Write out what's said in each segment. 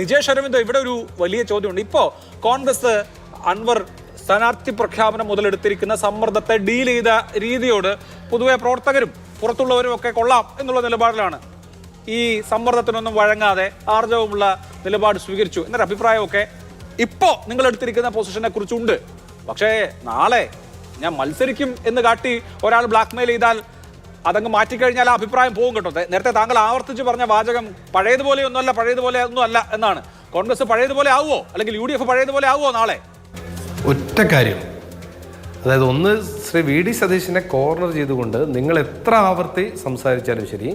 നിജേഷ് അരവിന്ദോ ഇവിടെ ഒരു വലിയ ചോദ്യമുണ്ട്. ഇപ്പോൾ കോൺഗ്രസ് അൻവർ സ്ഥാനാർത്ഥി പ്രഖ്യാപനം മുതലെടുത്തിരിക്കുന്ന സമ്മർദ്ദത്തെ ഡീൽ ചെയ്ത രീതിയോട് പൊതുവെ പ്രവർത്തകരും പുറത്തുള്ളവരും ഒക്കെ കൊള്ളാം എന്നുള്ള നിലപാടിലാണ്. ഈ സമ്മർദ്ദത്തിനൊന്നും വഴങ്ങാതെ ആർജവമുള്ള നിലപാട് സ്വീകരിച്ചു എന്നൊരു അഭിപ്രായമൊക്കെ ഇപ്പോൾ നിങ്ങൾ എടുത്തിരിക്കുന്ന പൊസിഷനെ കുറിച്ചുണ്ട്. പക്ഷേ നാളെ ഞാൻ മത്സരിക്കും എന്ന് കാട്ടി ഒരാൾ ബ്ലാക്ക്മെയിൽ ചെയ്താൽ അതങ്ങ് മാറ്റിക്കഴിഞ്ഞാൽ ആ അഭിപ്രായം പോകും കേട്ടോ. നേരത്തെ താങ്കൾ ആവർത്തിച്ച് പറഞ്ഞ വാചകം പഴയതുപോലെ ഒന്നുമല്ല പഴയതുപോലെ ഒന്നും അല്ല എന്നാണ്. കോൺഗ്രസ് പഴയതുപോലെ ആവുമോ? അല്ലെങ്കിൽ യു ഡി എഫ് പഴയതുപോലെ ആവുമോ നാളെ? ഒറ്റ കാര്യം. അതായത് ഒന്ന് ശ്രീ വി ഡി സതീശിനെ കോർണർ ചെയ്തുകൊണ്ട് നിങ്ങൾ എത്ര ആവർത്തി സംസാരിച്ചാലും ശരി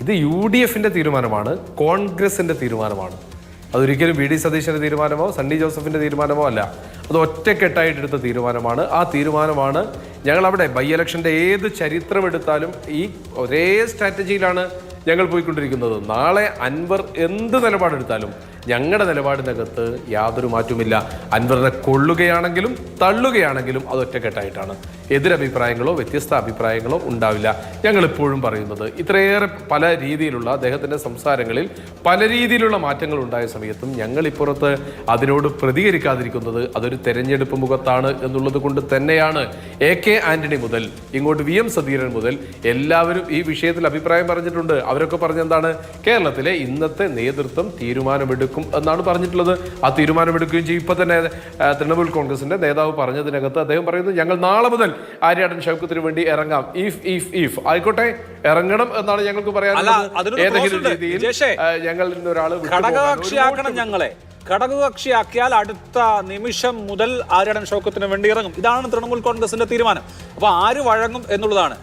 ഇത് യു ഡി എഫിന്റെ തീരുമാനമാണ് കോൺഗ്രസിന്റെ തീരുമാനമാണ്. അതൊരിക്കലും വി ഡി സതീശന്റെ തീരുമാനമോ സണ്ണി ജോസഫിന്റെ തീരുമാനമോ അല്ല. അത് ഒറ്റക്കെട്ടായിട്ട് എടുത്ത തീരുമാനമാണ്. ആ തീരുമാനമാണ് ഞങ്ങൾ അവിടെ ബൈ ഇലക്ഷന്റെ ഏത് ചരിത്രം എടുത്താലും ഈ ഒരേ സ്ട്രാറ്റജിയിലാണ് ഞങ്ങൾ പോയിക്കൊണ്ടിരിക്കുന്നത്. നാളെ അൻവർ എന്ത് നിലപാടെടുത്താലും ഞങ്ങളുടെ നിലപാടിനകത്ത് യാതൊരു മാറ്റവുമില്ല. അൻവറിനെ കൊള്ളുകയാണെങ്കിലും തള്ളുകയാണെങ്കിലും അത് ഒറ്റക്കെട്ടായിട്ടാണ്. എതിരഭിപ്രായങ്ങളോ വ്യത്യസ്ത അഭിപ്രായങ്ങളോ ഉണ്ടാവില്ല. ഞങ്ങളിപ്പോഴും പറയുന്നത് ഇത്രയേറെ പല രീതിയിലുള്ള അദ്ദേഹത്തിന്റെ സംസാരങ്ങളിൽ പല രീതിയിലുള്ള മാറ്റങ്ങൾ ഉണ്ടായ സമയത്തും ഞങ്ങളിപ്പുറത്ത് അതിനോട് പ്രതികരിക്കാതിരിക്കുന്നത് അതൊരു തെരഞ്ഞെടുപ്പ് മുഖത്താണ് എന്നുള്ളത് കൊണ്ട് തന്നെയാണ്. എ കെ ആന്റണി മുതൽ ഇങ്ങോട്ട് വി എം സതീരൻ മുതൽ എല്ലാവരും ഈ വിഷയത്തിൽ അഭിപ്രായം പറഞ്ഞിട്ടുണ്ട്. അവരൊക്കെ പറഞ്ഞെന്താണ്? കേരളത്തിലെ ഇന്നത്തെ നേതൃത്വം തീരുമാനമെടുക്കും എന്നാണ് പറഞ്ഞിട്ടുള്ളത്. ആ തീരുമാനമെടുക്കുകയും ചെയ്യും. ഇപ്പം തന്നെ തൃണമൂൽ കോൺഗ്രസിന്റെ നേതാവ് പറഞ്ഞതിനകത്ത് അദ്ദേഹം പറയുന്നത് ഞങ്ങൾ നാളെ മുതൽ ആര്യാടൻ ഷൗക്കത്തിന് വേണ്ടി ഇറങ്ങാം. ഇഫ് ഇഫ് ഇഫ് ആയിക്കോട്ടെ ഇറങ്ങണം എന്നാണ് ഞങ്ങൾക്ക് പറയാനുള്ളത്. ഏതെങ്കിലും. രീതിയിൽ ഇന്നൊരാൾ ഘടകകക്ഷിയാക്കണം ഞങ്ങളെ. ഘടകകക്ഷിയാക്കിയാൽ അടുത്ത നിമിഷം മുതൽ ആര്യടൻ ഷൗക്കത്തിന് വേണ്ടി ഇറങ്ങും. ഇതാണ് തൃണമൂൽ കോൺഗ്രസിന്റെ തീരുമാനം. അപ്പൊ ആര് വഴങ്ങും എന്നുള്ളതാണ്.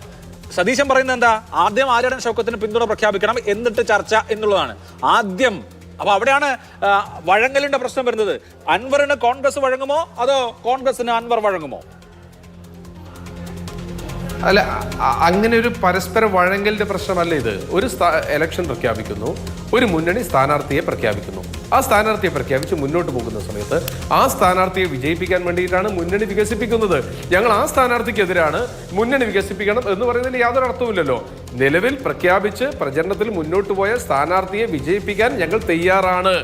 സതീശൻ പറയുന്നത് എന്താ? ആദ്യം ആര്യടൻ ഷൗക്കത്തിന് പിന്തുണ പ്രഖ്യാപിക്കണം എന്നിട്ട് ചർച്ച എന്നുള്ളതാണ്. ആദ്യം അപ്പൊ അവിടെയാണ് വഴങ്ങലിന്റെ പ്രശ്നം വരുന്നത്. അൻവറിന് കോൺഗ്രസ് വഴങ്ങുമോ? അതോ കോൺഗ്രസിന് അൻവർ വഴങ്ങുമോ? അല്ല അങ്ങനെ ഒരു പരസ്പര വഴങ്ങലിന്റെ പ്രശ്നമല്ല ഇത്. ഒരു എലക്ഷൻ പ്രഖ്യാപിക്കുന്നു. ഒരു മുന്നണി സ്ഥാനാർത്ഥിയെ പ്രഖ്യാപിക്കുന്നു. ആ സ്ഥാനാർത്ഥിയെ പ്രഖ്യാപിച്ച് മുന്നോട്ട് പോകുന്ന സമയത്ത് ആ സ്ഥാനാർത്ഥിയെ വിജയിപ്പിക്കാൻ വേണ്ടിയിട്ടാണ് മുന്നണി വികസിപ്പിക്കുന്നത്. ഞങ്ങൾ ആ സ്ഥാനാർത്ഥിക്കെതിരാണ് മുന്നണി വികസിപ്പിക്കണം എന്ന് പറയുന്നതിൽ യാതൊരു അർത്ഥവുമില്ലല്ലോ. നിലവിൽ പ്രഖ്യാപിച്ച് പ്രചരണത്തിൽ മുന്നോട്ട് പോയ സ്ഥാനാർത്ഥിയെ വിജയിപ്പിക്കാൻ ഞങ്ങൾ തയ്യാറാണ്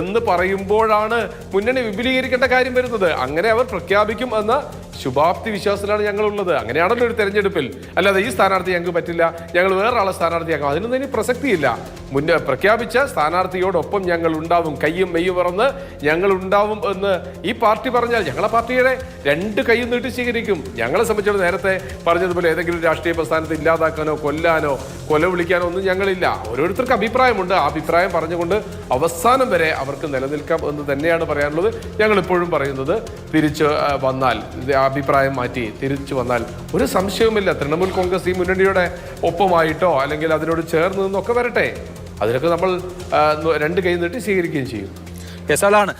എന്ന് പറയുമ്പോഴാണ് മുന്നണി വിപുലീകരിക്കേണ്ട കാര്യം വരുന്നത്. അങ്ങനെ അവർ പ്രഖ്യാപിക്കും എന്ന ശുഭാപ്തി വിശ്വാസത്തിലാണ് ഞങ്ങളുള്ളത്. അങ്ങനെയാണല്ലോ ഒരു തെരഞ്ഞെടുപ്പിൽ. അല്ലാതെ ഈ സ്ഥാനാർത്ഥി ഞങ്ങൾക്ക് പറ്റില്ല. ഞങ്ങൾ വേറൊരാളെ സ്ഥാനാർത്ഥിയാക്കാം. അതിനൊന്നും ഇനി പ്രസക്തിയില്ല. മുന്നേ പ്രഖ്യാപിച്ച സ്ഥാനാർത്ഥിയോടൊപ്പം ഞങ്ങൾ ഉണ്ടാവും. കയ്യും മെയ്യും പറന്ന് ഞങ്ങൾ ഉണ്ടാവും എന്ന് ഈ പാർട്ടി പറഞ്ഞാൽ ഞങ്ങളെ പാർട്ടിയുടെ രണ്ട് കൈയും നീട്ടി സ്വീകരിക്കും. ഞങ്ങളെ സംബന്ധിച്ചിടത്തോളം നേരത്തെ പറഞ്ഞതുപോലെ ഏതെങ്കിലും രാഷ്ട്രീയ പ്രസ്ഥാനത്തെ ഇല്ലാതാക്കാനോ കൊല്ലാനോ കൊല വിളിക്കാനോ ഒന്നും ഞങ്ങളില്ല. ഓരോരുത്തർക്ക് അഭിപ്രായമുണ്ട്. ആ അഭിപ്രായം പറഞ്ഞുകൊണ്ട് അവസാനം വരെ അവർക്ക് നിലനിൽക്കാം എന്ന് തന്നെയാണ് പറയാനുള്ളത്. ഞങ്ങൾ ഇപ്പോഴും പറയുന്നത് തിരിച്ച് വന്നാൽ അഭിപ്രായം മാറ്റി തിരിച്ചു വന്നാൽ ഒരു സംശയവുമില്ല. തൃണമൂൽ കോൺഗ്രസ് ഈ മുന്നണിയുടെ ഒപ്പമായിട്ടോ അല്ലെങ്കിൽ അതിനോട് ചേർന്ന് നിന്നൊക്കെ വരട്ടെ. അതിനൊക്കെ നമ്മൾ രണ്ട് കൈ നീട്ടി സ്വീകരിക്കുകയും ചെയ്യും. യെസ് അതാണ്.